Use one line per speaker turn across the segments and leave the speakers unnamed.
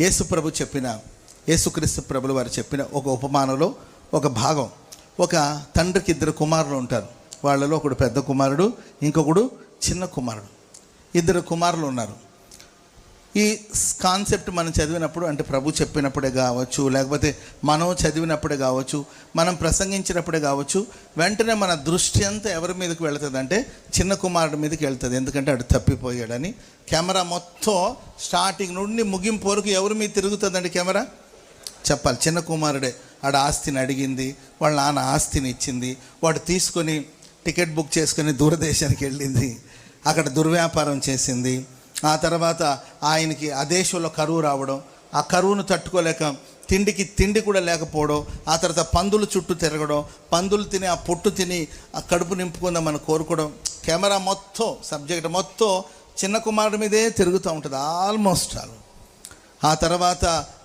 యేసు ప్రభు చెప్పిన యేసుక్రీస్తు ప్రభులు వారు చెప్పిన ఒక ఉపమానంలో ఒక భాగం. ఒక తండ్రికి ఇద్దరు కుమారులు ఉంటారు. వాళ్ళలో ఒకడు పెద్ద కుమారుడు ఇంకొకడు చిన్న కుమారుడు. ఇద్దరు కుమారులు ఉన్నారు. ఈ కాన్సెప్ట్ మనం చదివినప్పుడు అంటే ప్రభు చెప్పినప్పుడే కావచ్చు లేకపోతే మనం చదివినప్పుడే కావచ్చు మనం ప్రసంగించినప్పుడే కావచ్చు వెంటనే మన దృష్టి అంతా ఎవరి మీదకి వెళుతుంది అంటే చిన్న కుమారుడి మీదకి వెళ్తుంది. ఎందుకంటే అటు తప్పిపోయాడని. కెమెరా మొత్తం స్టార్టింగ్ నుండి ముగింపు వరకు ఎవరి మీద తిరుగుతుందండి కెమెరా? చెప్పాలి. చిన్న కుమారుడే. ఆడ ఆస్తిని అడిగింది వాళ్ళ నాన్న ఆస్తిని ఇచ్చింది వాడు తీసుకొని టికెట్ బుక్ చేసుకొని దూరదేశానికి వెళ్ళింది అక్కడ దుర్వ్యాపారం చేసింది ఆ తర్వాత ఆయనకి ఆ దేశంలో కరువు రావడం ఆ కరువును తట్టుకోలేక తిండికి తిండి కూడా లేకపోవడం ఆ తర్వాత పందులు చుట్టూ తిరగడం పందులు తిని ఆ పొట్టు తిని ఆ కడుపు నింపుకుందామని కోరుకోవడం కెమెరా మొత్తం సబ్జెక్ట్ మొత్తం చిన్న కుమారుడి మీదే తిరుగుతూ ఉంటుంది ఆల్మోస్ట్ ఆల్. ఆ తర్వాత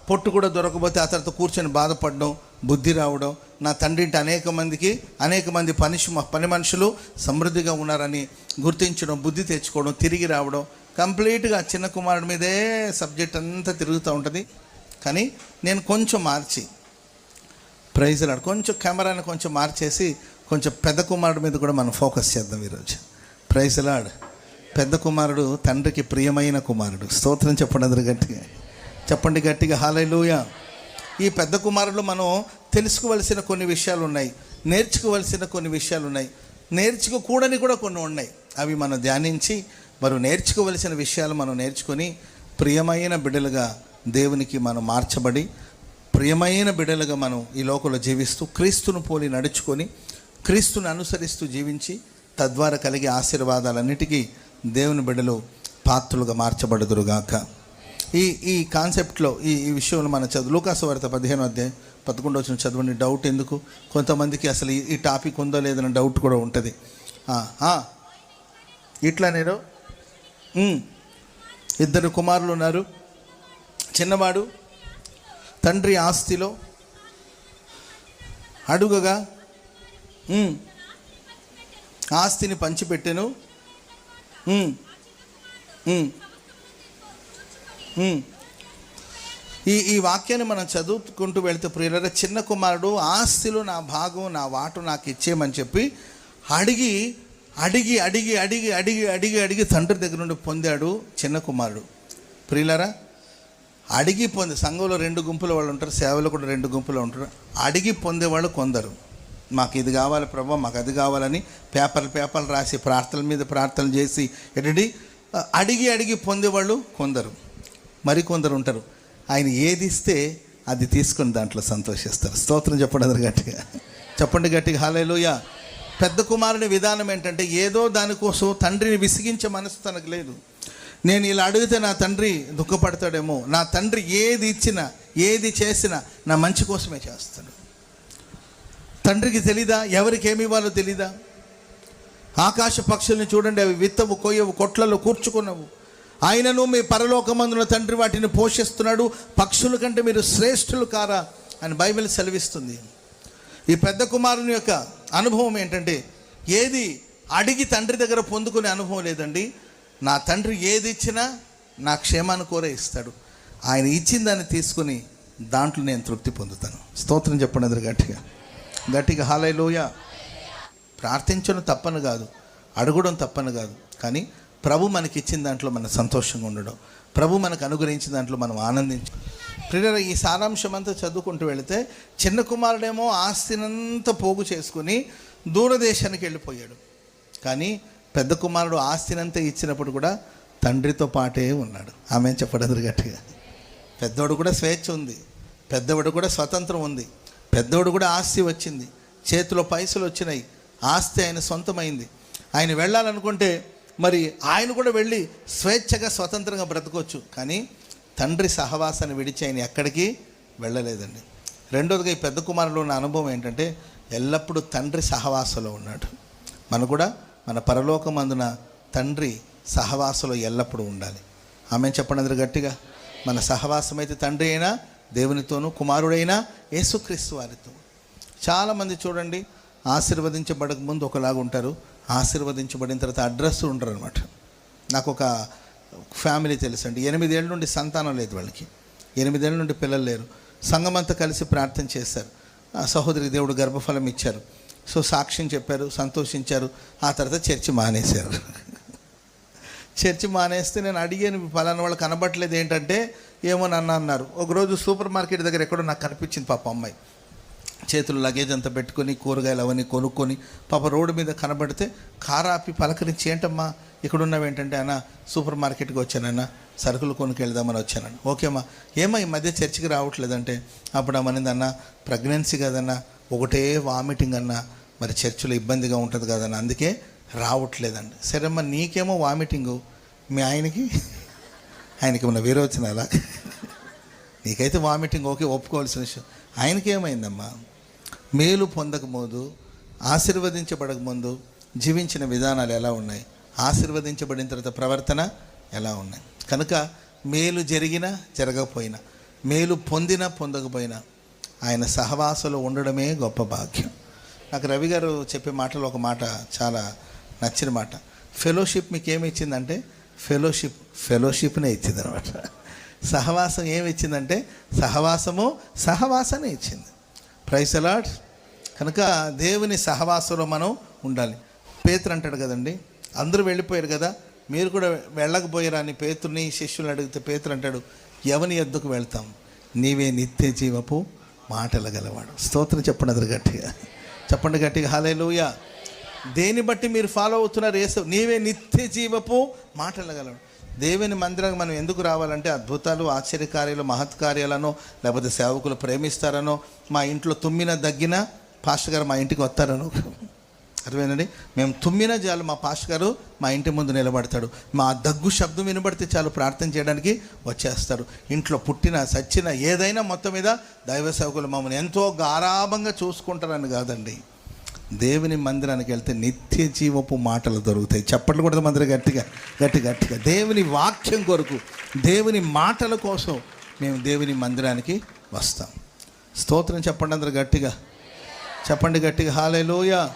పొట్టు కూడా దొరకకపోతే ఆ తర్వాత కూర్చొని బాధపడడం బుద్ధి రావడం నా తండ్రింటి అనేక మందికి అనేక మంది పని పని మనుషులు సమృద్ధిగా ఉన్నారని గుర్తించడం బుద్ధి తెచ్చుకోవడం తిరిగి రావడం కంప్లీట్గా చిన్న కుమారుడి మీదే సబ్జెక్ట్ అంతా తిరుగుతూ ఉంటుంది. కానీ నేను కొంచెం మార్చి ప్రైజ్లాడు కొంచెం కెమెరాని కొంచెం మార్చేసి కొంచెం పెద్ద కుమారుడి మీద కూడా మనం ఫోకస్ చేద్దాం ఈరోజు. ప్రైజ్లాడ్ పెద్ద కుమారుడు తండ్రికి ప్రియమైన కుమారుడు. స్తోత్రం చెప్పండి అందరు గట్టిగా. చెప్పండి గట్టిగా. హాలూయ ఈ పెద్ద కుమారుడు మనం తెలుసుకోవలసిన కొన్ని విషయాలు ఉన్నాయి. నేర్చుకోవలసిన కొన్ని విషయాలు ఉన్నాయి. నేర్చుకోకూడని కూడా కొన్ని ఉన్నాయి. అవి మనం ధ్యానించి మరి నేర్చుకోవలసిన విషయాలు మనం నేర్చుకొని ప్రియమైన బిడ్డలుగా దేవునికి మనం మార్చబడి ప్రియమైన బిడ్డలుగా మనం ఈ లోకంలో జీవిస్తూ క్రీస్తును పోలి నడుచుకొని క్రీస్తును అనుసరిస్తూ జీవించి తద్వారా కలిగే ఆశీర్వాదాలన్నిటికీ దేవుని బిడ్డలు పాత్రులుగా మార్చబడుదురుగాక. ఈ ఈ కాన్సెప్ట్లో ఈ ఈ విషయంలో మన చదువు లూకాసు వార్త పదిహేను అధ్యాయం పదకొండు వచ్చిన చదవండి డౌట్ ఎందుకు? కొంతమందికి అసలు ఈ- టాపిక్ ఉందో లేదన్న డౌట్ కూడా ఉంటుంది. ఇట్లా నేను ఇద్దరు కుమారులు ఉన్నారు. చిన్నవాడు తండ్రి ఆస్తిలో అడుగగా ఆస్తిని పంచిపెట్టెను. ఈ ఈ వాక్యాన్ని మనం చదువుకుంటూ వెళ్తే ప్రియుల చిన్న కుమారుడు ఆస్తిలో నా భాగం నా వాటు నాకు ఇచ్చేయమని చెప్పి అడిగి అడిగి అడిగి అడిగి అడిగి అడిగి అడిగి తండ్రి దగ్గర నుండి పొందాడు చిన్న కుమారుడు. ప్రియులరా అడిగి పొంది సంఘంలో రెండు గుంపుల వాళ్ళు ఉంటారు సేవలు కూడా రెండు గుంపులు ఉంటారు. అడిగి పొందేవాళ్ళు కొందరు. మాకు ఇది కావాలి ప్రభా మాకు అది కావాలని పేపర్లు పేపర్లు రాసి ప్రార్థనల మీద ప్రార్థనలు చేసి ఏంటండి? అడిగి అడిగి పొందేవాళ్ళు కొందరు. మరికొందరు ఉంటారు. ఆయన ఏది ఇస్తే అది తీసుకుని దాంట్లో సంతోషిస్తారు. స్తోత్రం చెప్పండి అందరు గట్టిగా. చెప్పండి గట్టిగా. హాలేలుయ పెద్ద కుమారుని విధానం ఏంటంటే ఏదో దానికోసం తండ్రిని విసిగించే మనసు తనకు లేదు. నేను ఇలా అడిగితే నా తండ్రి దుఃఖపడతాడేమో నా తండ్రి ఏది ఇచ్చినా ఏది చేసినా నా మంచి కోసమే చేస్తాడు. తండ్రికి తెలీదా? ఎవరికి ఏమి ఇవ్వాలో తెలీదా? ఆకాశ పక్షుల్ని చూడండి అవి విత్తవు కొయ్యవు కొట్లలో కూర్చుకున్నవు ఆయనను మీ పరలోకమందున తండ్రి వాటిని పోషిస్తున్నాడు పక్షుల కంటే మీరు శ్రేష్ఠులు కారా అని బైబిల్ సెలవిస్తుంది. ఈ పెద్ద కుమారుని యొక్క అనుభవం ఏంటంటే ఏది అడిగి తండ్రి దగ్గర పొందుకునే అనుభవం లేదండి. నా తండ్రి ఏది ఇచ్చినా నా క్షేమాన్ని కోరే ఇస్తాడు. ఆయన ఇచ్చిన దాన్ని తీసుకుని దాంట్లో నేను తృప్తి పొందుతాను. స్తోత్రం చెప్పండి అందరు గట్టిగా. గట్టిగా హాలైలోయ ప్రార్థించడం తప్పని కాదు అడగడం తప్పని కాదు. కానీ ప్రభు మనకి ఇచ్చిన దాంట్లో మనం సంతోషంగా ఉండడం. ప్రభు మనకు అనుగ్రహించిన దాంట్లో మనం ఆనందించు ప్రియుల ఈ సారాంశం అంతా చదువుకుంటూ వెళితే చిన్న కుమారుడేమో ఆస్తినంతా పోగు చేసుకుని దూరదేశానికి వెళ్ళిపోయాడు. కానీ పెద్ద కుమారుడు ఆస్తినంతా ఇచ్చినప్పుడు కూడా తండ్రితో పాటే ఉన్నాడు. ఆమె చెప్పడదురు గట్టిగా? పెద్దోడు కూడా స్వేచ్ఛ ఉంది. పెద్దవాడు కూడా స్వతంత్రం ఉంది. పెద్దోడు కూడా ఆస్తి వచ్చింది. చేతిలో పైసలు వచ్చినాయి. ఆస్తి ఆయన సొంతమైంది. ఆయన వెళ్ళాలనుకుంటే మరి ఆయన కూడా వెళ్ళి స్వేచ్ఛగా స్వతంత్రంగా బ్రతకొచ్చు. కానీ తండ్రి సహవాసాన్ని విడిచి ఆయన ఎక్కడికి వెళ్ళలేదండి. రెండోదిగా ఈ పెద్ద కుమారుడు ఉన్న అనుభవం ఏంటంటే ఎల్లప్పుడూ తండ్రి సహవాసంలో ఉన్నాడు. మన కూడా మన పరలోకమందున తండ్రి సహవాసంలో ఎల్లప్పుడూ ఉండాలి. ఆమె చెప్పండి అందరు గట్టిగా? మన సహవాసం అయితే తండ్రి అయినా దేవునితోనూ కుమారుడైనా యేసుక్రీస్తు వారితో చాలామంది చూడండి ఆశీర్వదించబడక ముందు ఒకలాగా ఉంటారు. ఆశీర్వదించబడిన తర్వాత అడ్రస్ ఉండరు అనమాట నాకు ఒక ఫ్యామిలీ తెలుసండి. ఎనిమిదేళ్ళ నుండి సంతానం లేదు వాళ్ళకి. ఎనిమిదేళ్ళ నుండి పిల్లలు లేరు. సంగమంతా కలిసి ప్రార్థన చేశారు. ఆ సహోదరికి దేవుడు గర్భఫలం ఇచ్చారు. సో సాక్ష్యం చెప్పారు సంతోషించారు. ఆ తర్వాత చర్చి మానేశారు. చర్చి మానేస్తే నేను అడిగాను ఫలానా వాళ్ళు కనబట్టలేదు ఏంటంటే? ఏమో నన్ను అన్నారు. ఒకరోజు సూపర్ మార్కెట్ దగ్గర ఎక్కడో నాకు కనిపించింది పాప అమ్మాయి. చేతులు లగేజ్ అంతా పెట్టుకొని కూరగాయలు అవన్నీ కొనుక్కొని పాప రోడ్డు మీద కనబడితే కారాపి పలకరించి ఏంటమ్మా ఇక్కడ ఏంటంటే అన్న సూపర్ మార్కెట్కి వచ్చానన్న సరుకులు కొనుక్కెళ్దామని వచ్చానన్న. ఓకేమ్మా ఏమో ఈ మధ్య చర్చికి రావట్లేదంటే? అప్పుడు అమ్మనింది అన్న ప్రెగ్నెన్సీ కదన్నా ఒకటే వామిటింగ్ అన్న మరి చర్చిలో ఇబ్బందిగా ఉంటుంది కదన్న అందుకే రావట్లేదండి సరేమ్మా నీకేమో వామిటింగు? మీ ఆయనకి? ఆయనకి ఉన్న విరోచనాలా? నీకైతే వామిటింగ్ ఓకే ఒప్పుకోవాల్సిన విషయం. ఆయనకి ఏమైందమ్మా? మేలు పొందకముందు ఆశీర్వదించబడక ముందు జీవించిన విధానాలు ఎలా ఉన్నాయి? ఆశీర్వదించబడిన తర్వాత ప్రవర్తన ఎలా ఉన్నాయి? కనుక మేలు జరిగినా జరగకపోయినా మేలు పొందినా పొందకపోయినా ఆయన సహవాసంలో ఉండడమే గొప్ప భాగ్యం. నాకు రవి గారు చెప్పే మాటలో ఒక మాట చాలా నచ్చిన మాట. ఫెలోషిప్ మీకు ఏమి ఇచ్చిందంటే ఫెలోషిప్ ఫెలోషిప్నే ఇచ్చింది అనమాట సహవాసం ఏమి ఇచ్చిందంటే సహవాసము సహవాసనే ఇచ్చింది. ప్రైస్ అలాట్ కనుక దేవుని సహవాసంలో మనం ఉండాలి. పేతురు అంటాడు కదండి అందరూ వెళ్ళిపోయారు కదా మీరు కూడా వెళ్ళకపోయారా అని పేతుర్ని శిష్యులను అడిగితే పేతురు అంటాడు ఎవని ఎద్దుకు వెళ్తాం? నీవే నిత్య జీవపు మాటలు గలవాడు. స్తోత్రం చెప్పండి అది గట్టిగా. చెప్పండి గట్టిగా హాలేలుయ దేని బట్టి మీరు ఫాలో అవుతున్నారు? ఏసు నీవే నిత్య జీవపు మాటలు గలవాడు. దేవుని మందిరానికి మనం ఎందుకు రావాలంటే అద్భుతాలు ఆశ్చర్యకార్యాలు మహత్కార్యాలను లేకపోతే సేవకులు ప్రేమిస్తారనో మా ఇంట్లో తుమ్మిన దగ్గిన పాస్టర్ గారు మా ఇంటికి వస్తారనో. అర్థమైందండి? మేము తుమ్మిన చాలు మా పాస్ట్ గారు మా ఇంటి ముందు నిలబడతాడు. మా దగ్గు శబ్దం వినబడితే చాలు ప్రార్థన చేయడానికి వచ్చేస్తాడు ఇంట్లో పుట్టిన సచ్చిన ఏదైనా మొత్తం మీద దైవ సేవకులు మమ్మల్ని ఎంతో గారాభంగా చూసుకుంటారని కాదండి. దేవుని మందిరానికి వెళ్తే నిత్య జీవపు మాటలు దొరుకుతాయి. చెప్పట్లు కూడా మందిరం గట్టిగా గట్టి గట్టిగా. దేవుని వాక్యం కొరకు దేవుని మాటల కోసం మేము దేవుని మందిరానికి వస్తాం. స్తోత్రం చెప్పండి అందరు గట్టిగా. చెప్పండి గట్టిగా. హాలేలోయ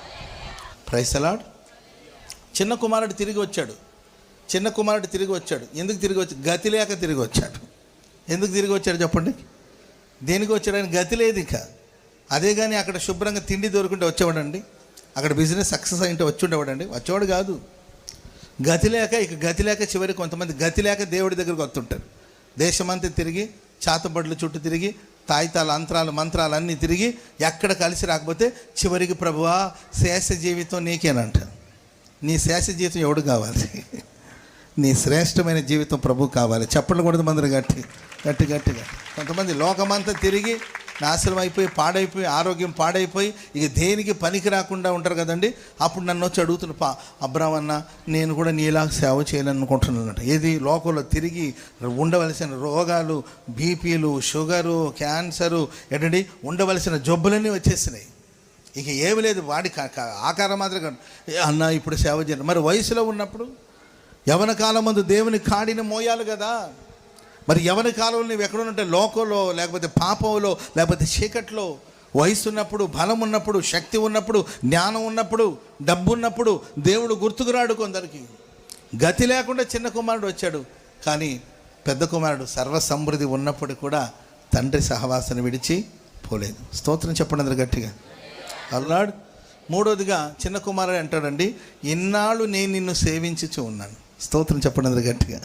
ప్రైసలాడ్ చిన్న కుమారుడు తిరిగి వచ్చాడు. చిన్న కుమారుడు తిరిగి వచ్చాడు. ఎందుకు తిరిగి వచ్చి గతి లేక తిరిగి వచ్చాడు. ఎందుకు తిరిగి వచ్చాడు చెప్పండి? దేనికి వచ్చాడని గతి లేదు ఇంకా. అదే కానీ అక్కడ శుభ్రంగా తిండి దొరుకుంటే వచ్చేవాడండి. అక్కడ బిజినెస్ సక్సెస్ అయింటే వచ్చి ఉండేవాడండి వచ్చేవాడు కాదు. గతి లేక ఇక గతి లేక చివరికి కొంతమంది గతి లేక దేవుడి దగ్గరికి వస్తుంటారు. దేశమంతా తిరిగి చాతబడ్ల చుట్టూ తిరిగి తాయితాల అంతరాలు మంత్రాలు అన్నీ తిరిగి ఎక్కడ కలిసి రాకపోతే చివరికి ప్రభువా శేష జీవితం నీకేనంట నీ శేష జీవితం ఎవడు కావాలి? నీ శ్రేష్టమైన జీవితం ప్రభు కావాలి. చెప్పండి కూడా గట్టి గట్టి గట్టిగా. కొంతమంది లోకమంతా తిరిగి నాశనం అయిపోయి పాడైపోయి ఆరోగ్యం పాడైపోయి ఇక దేనికి పనికి రాకుండా ఉంటారు కదండి? అప్పుడు నన్ను వచ్చి అడుగుతున్న పా అబ్రామ్ అన్న నేను కూడా నీలా సేవ చేయాలనుకుంటున్నానంట. ఏది? లోకంలో తిరిగి ఉండవలసిన రోగాలు బీపీలు షుగరు క్యాన్సరు ఏంటండి? ఉండవలసిన జబ్బులన్నీ వచ్చేసినాయి. ఇక ఏమి లేదు వాడి ఆకారం మాత్రం కాదు. అన్న ఇప్పుడు సేవ చేయండి మరి వయసులో ఉన్నప్పుడు? యవన కాలం ముందు దేవుని కాడిని మోయాలి కదా. మరి యవన కాలంలో నువ్వు ఎక్కడుంటే లోకంలో లేకపోతే పాపంలో లేకపోతే చీకట్లో వయసు ఉన్నప్పుడు బలం ఉన్నప్పుడు శక్తి ఉన్నప్పుడు జ్ఞానం ఉన్నప్పుడు డబ్బు ఉన్నప్పుడు దేవుడు గుర్తుకురాడు కొందరికి. గతి లేకుండా చిన్న కుమారుడు వచ్చాడు. కానీ పెద్ద కుమారుడు సర్వసమృద్ధి ఉన్నప్పుడు కూడా తండ్రి సహవాసన విడిచి పోలేదు. స్తోత్రం చెప్పండి అందరు గట్టిగా. అల్లాడు మూడోదిగా చిన్న కుమారుడు అంటాడండి ఇన్నాళ్ళు నేను నిన్ను సేవించుచు ఉన్నాను. స్తోత్రం చెప్పండి అందరు గట్టిగా.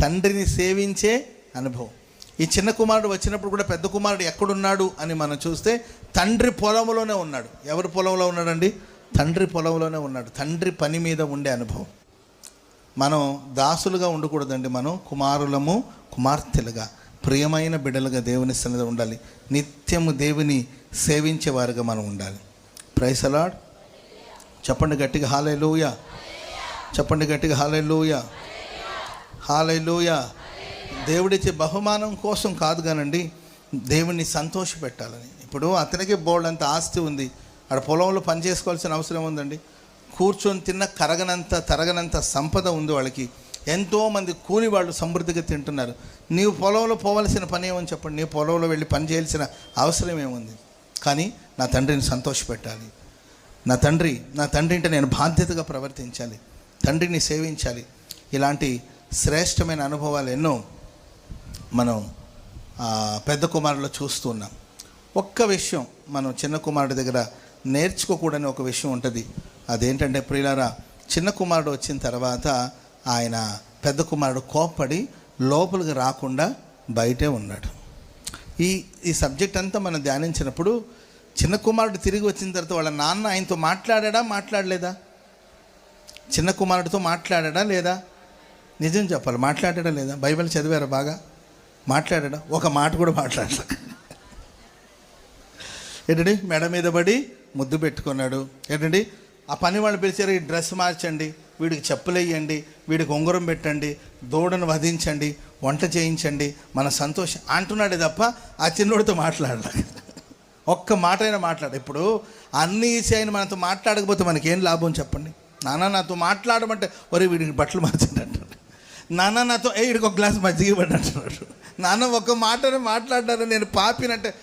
తండ్రిని సేవించే అనుభవం. ఈ చిన్న కుమారుడు వచ్చినప్పుడు కూడా పెద్ద కుమారుడు ఎక్కడున్నాడు అని మనం చూస్తే తండ్రి పొలంలోనే ఉన్నాడు. ఎవరి పొలంలో ఉన్నాడండి? తండ్రి పొలంలోనే ఉన్నాడు. తండ్రి పని మీద ఉండే అనుభవం. మనం దాసులుగా ఉండకూడదండి మనం. కుమారులము కుమార్తెలుగా ప్రియమైన బిడ్డలుగా దేవుని సన్నిధి ఉండాలి. నిత్యము దేవుని సేవించేవారుగా మనం ఉండాలి. ప్రైస్ అలాడ్ చెప్పండి గట్టిగా హాలే చెప్పండి గట్టిగా హాలే హాలే దేవుడిచ్చే బహుమానం కోసం కాదు కానండి దేవుణ్ణి సంతోషపెట్టాలని ఇప్పుడు అతనికి బోల్డ్ అంత ఆస్తి ఉంది. ఆడ పొలంలో పని చేసుకోవాల్సిన అవసరం ఉందండి. కూర్చొని తిన్న కరగనంత తరగనంత సంపద ఉంది వాళ్ళకి. ఎంతోమంది కూలి వాళ్ళు సమృద్ధిగా తింటున్నారు. నీవు పొలంలో పోవలసిన పని ఏమని చెప్పండి? నీ పొలంలో వెళ్ళి పని చేయాల్సిన అవసరం ఏముంది? కానీ నా తండ్రిని సంతోషపెట్టాలి నా తండ్రి నా తండ్రి అంటే నేను బాధ్యతగా ప్రవర్తించాలి. తండ్రిని సేవించాలి. ఇలాంటి శ్రేష్టమైన అనుభవాలు ఎన్నో మనం పెద్ద కుమారులో చూస్తూ ఉన్నాం. ఒక్క విషయం మనం చిన్న కుమారుడి దగ్గర నేర్చుకోకూడని ఒక విషయం ఉంటుంది. అదేంటంటే ప్రియులారా చిన్న కుమారుడు వచ్చిన తర్వాత ఆయన పెద్ద కుమారుడు కోప్పడి లోపలికి రాకుండా బయటే ఉన్నాడు. ఈ ఈ సబ్జెక్ట్ అంతా మనం ధ్యానించినప్పుడు చిన్న కుమారుడు తిరిగి వచ్చిన తర్వాత వాళ్ళ నాన్న ఆయనతో మాట్లాడా మాట్లాడలేదా? చిన్న కుమారుడితో మాట్లాడా లేదా? నిజం చెప్పాలి మాట్లాడా లేదా? బైబిల్ చదివారా బాగా? మాట్లాడాడా ఒక మాట కూడా మాట్లాడలే. ఏంటండి? మెడ మీద పడి ముద్దు పెట్టుకున్నాడు. ఏంటండి? ఆ పని వాళ్ళు పిలిచారు ఈ డ్రెస్ మార్చండి వీడికి చెప్పులు వేయండి వీడికి ఉంగరం పెట్టండి దూడను వధించండి వంట చేయించండి మన సంతోషం అంటున్నాడే తప్ప ఆ చిన్నోడితో మాట్లాడలే. ఒక్క మాట అయినా మాట్లాడు. ఇప్పుడు అన్ని ఇచ్చి మనతో మాట్లాడకపోతే మనకేం లాభం చెప్పండి? నాన్న నాతో మాట్లాడమంటే ఒరే వీడికి బట్టలు మార్చండి అంటాడు నాన్న నాతో ఏ వీడికి ఒక గ్లాస్ మజ్జిగ పడి అంటున్నాడు. నాన్న ఒక మాటనే మాట్లాడారు నేను పాపినంటే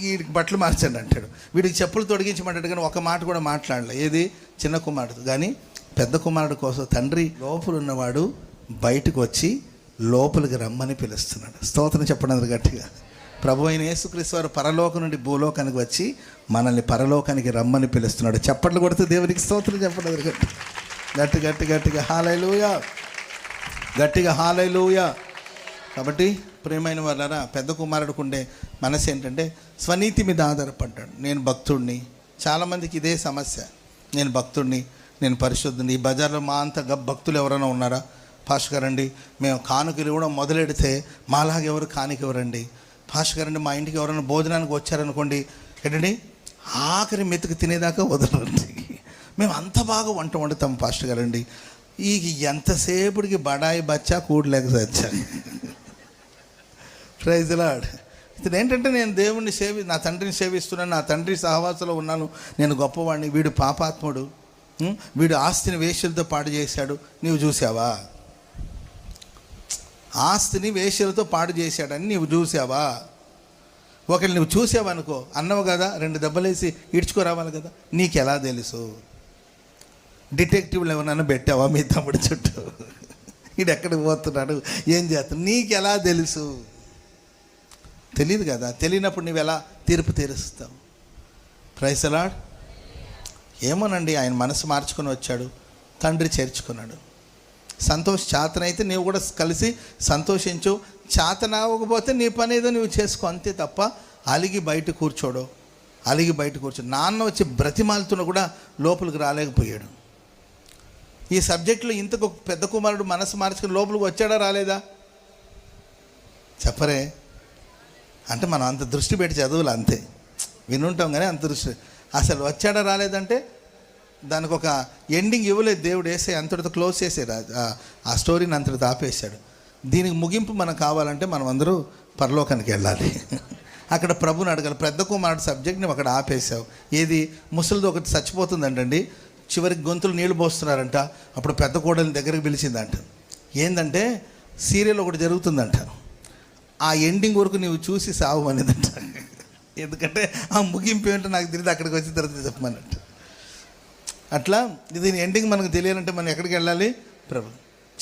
వీడికి బట్టలు మార్చండి అంటాడు. వీడికి చెప్పులు తొడిగించమంటాడు కానీ ఒక మాట కూడా మాట్లాడలే. ఏది? చిన్న కుమారుడు. కానీ పెద్ద కుమారుడు కోసం తండ్రి లోపల ఉన్నవాడు బయటకు వచ్చి లోపలికి రమ్మని పిలుస్తున్నాడు. స్తోత్రం చెప్పడం గట్టిగా. ప్రభు అయిన యేసుక్రీస్తు వారు పరలోకం నుండి భూలోకానికి వచ్చి మనల్ని పరలోకానికి రమ్మని పిలుస్తున్నాడు. చప్పట్లు కొడితే దేవునికి స్తోత్రం చెప్పడం గట్టి గట్టి గట్టి గట్టిగా. హాలైలుయా. గట్టిగా హాలైలుయా. కాబట్టి ప్రేమైన వాళ్ళరా పెద్ద కుమారుడికి ఉండే మనసు ఏంటంటే స్వనీతి మీద ఆధారపడ్డాడు. నేను భక్తుడిని చాలామందికి ఇదే సమస్య. నేను భక్తుడిని నేను పరిశుద్ధుని ఈ బజార్లో మా అంత భక్తులు ఎవరైనా ఉన్నారా? భాస్కర్ మేము కానుకలు ఇవ్వడం మొదలెడితే మాలాగా ఎవరు కానుక ఇవ్వరండి. భాస్కర్ మా ఇంటికి ఎవరైనా భోజనానికి వచ్చారనుకోండి ఏంటండి? ఆఖరి మెతుకు తినేదాకా వదలండి మేము అంత బాగా వంట వండుతాం పాస్టర్ గారండి. ఈ ఎంతసేపుడికి బడాయి బచ్చా కూడలేక సచ్చా ప్రైజ్ లాడ్ ఇది ఏంటంటే నేను దేవుణ్ణి సేవి నా తండ్రిని సేవిస్తున్నాను నా తండ్రి సహవాసంలో ఉన్నాను నేను గొప్పవాడిని వీడు పాపాత్ముడు వీడు ఆస్తిని వేష్యలతో పాడు చేశాడు నీవు చూసావా ఆస్తిని వేష్యలతో పాడు చేశాడని నీవు చూసావా ఒకళ్ళు నువ్వు చూసావనుకో అన్నవు కదా రెండు దెబ్బలేసి ఈడ్చుకోరావాలి కదా నీకు ఎలా తెలుసు? డిటెక్టివ్లు ఏమన్నా పెట్టావా మీ తమ్ముడి చుట్టూ? వీడు ఎక్కడికి పోతున్నాడు? ఏం చేస్తాడు నీకు ఎలా తెలుసు? తెలియదు కదా. తెలియనప్పుడు నువ్వు ఎలా తీర్పు తీరుస్తావు? ప్రైసలాడ్ ఏమోనండి ఆయన మనసు మార్చుకొని వచ్చాడు. తండ్రి చేర్చుకున్నాడు. సంతోష్ చాతనైతే నీవు కూడా కలిసి సంతోషించు. చాతన అవ్వకపోతే నీ పని ఏదో నువ్వు చేసుకో అంతే తప్ప అలిగి బయట కూర్చోడు. అలిగి బయట కూర్చో నాన్న వచ్చి బ్రతిమాలుతున్న కూడా లోపలికి రాలేకపోయాడు. ఈ సబ్జెక్టులో ఇంతకు పెద్ద కుమారుడు మనసు మార్చుకుని లోపలికి వచ్చాడా రాలేదా? చెప్పరే. అంటే మనం అంత దృష్టి పెట్టి చదువులు అంతే. వినుంటాం కానీ అంత దృష్టి. అసలు వచ్చాడా రాలేదంటే దానికి ఒక ఎండింగ్ ఇవ్వలేదు దేవుడు వేసే అంతటితో క్లోజ్ చేసాడు ఆ- ఆ స్టోరీని అంతటితో ఆపేశాడు. దీనికి ముగింపు మనకు కావాలంటే మనం అందరూ పరలోకానికి వెళ్ళాలి. అక్కడ ప్రభుని అడగాలి. పెద్ద కుమారుడు సబ్జెక్ట్ నువ్వు అక్కడ ఆపేశావు. ఏది? ముసలిది ఒకటి చచ్చిపోతుందంటండి. చివరికి గొంతులు నీళ్ళు పోస్తున్నారంట. అప్పుడు పెద్ద కోడలిని దగ్గరికి పిలిచిందంట. ఏంటంటే సీరియల్ ఒకటి జరుగుతుందంట. ఆ ఎండింగ్ వరకు నువ్వు చూసి సావు అనేదంట. ఎందుకంటే ఆ ముగింపు ఏంటో నాకు తెలియదు అక్కడికి వచ్చిన తర్వాత చెప్పమన్నట్టు. అట్లా దీని ఎండింగ్ మనకు తెలియాలంటే మనం ఎక్కడికి వెళ్ళాలి? ప్రభు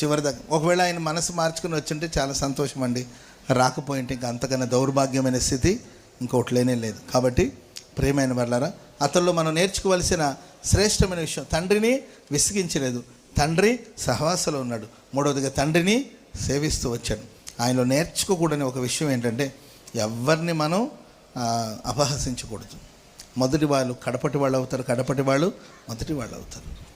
చివరి దాకా. ఒకవేళ ఆయన మనసు మార్చుకుని వచ్చింటే చాలా సంతోషం అండి. రాకపోయింటే ఇంకా అంతకన్నా దౌర్భాగ్యమైన స్థితి ఇంకోటి లేనే లేదు. కాబట్టి ప్రేమైన వాళ్ళారా అతనిలో మనం నేర్చుకోవలసిన శ్రేష్టమైన విషయం తండ్రిని విసిగించలేదు. తండ్రి సహవాసలో ఉన్నాడు. మూడవదిగా తండ్రిని సేవిస్తూ వచ్చాడు. ఆయనలో నేర్చుకోకూడని ఒక విషయం ఏంటంటే ఎవరిని మనం అపహసించకూడదు. మొదటి వాళ్ళు కడపటి వాళ్ళు అవుతారు కడపటి వాళ్ళు మొదటి వాళ్ళు అవుతారు.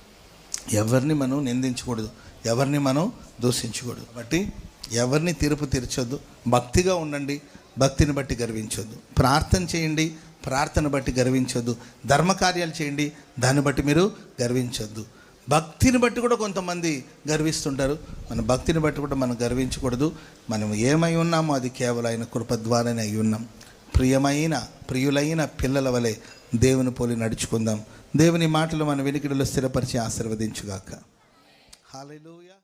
ఎవరిని మనం నిందించకూడదు ఎవరిని మనం దూషించకూడదు. కాబట్టి ఎవరిని తీర్పు తీర్చొద్దు భక్తిగా ఉండండి భక్తిని బట్టి గర్వించొద్దు. ప్రార్థన చేయండి ప్రార్థన బట్టి గర్వించొద్దు. ధర్మకార్యాలు చేయండి దాన్ని బట్టి మీరు గర్వించొద్దు. భక్తిని బట్టి కూడా కొంతమంది గర్విస్తుంటారు. మన భక్తిని బట్టి కూడా మనం గర్వించకూడదు. మనం ఏమై ఉన్నామో అది కేవలం ఆయన కృప ద్వారానే అయి ఉన్నాం. ప్రియమైన ప్రియులైన పిల్లల వలె దేవుని పోలి నడుచుకుందాం. దేవుని మాటలు మన వెనుకడిలో స్థిరపరిచి ఆశీర్వదించుగాక. హాలూయా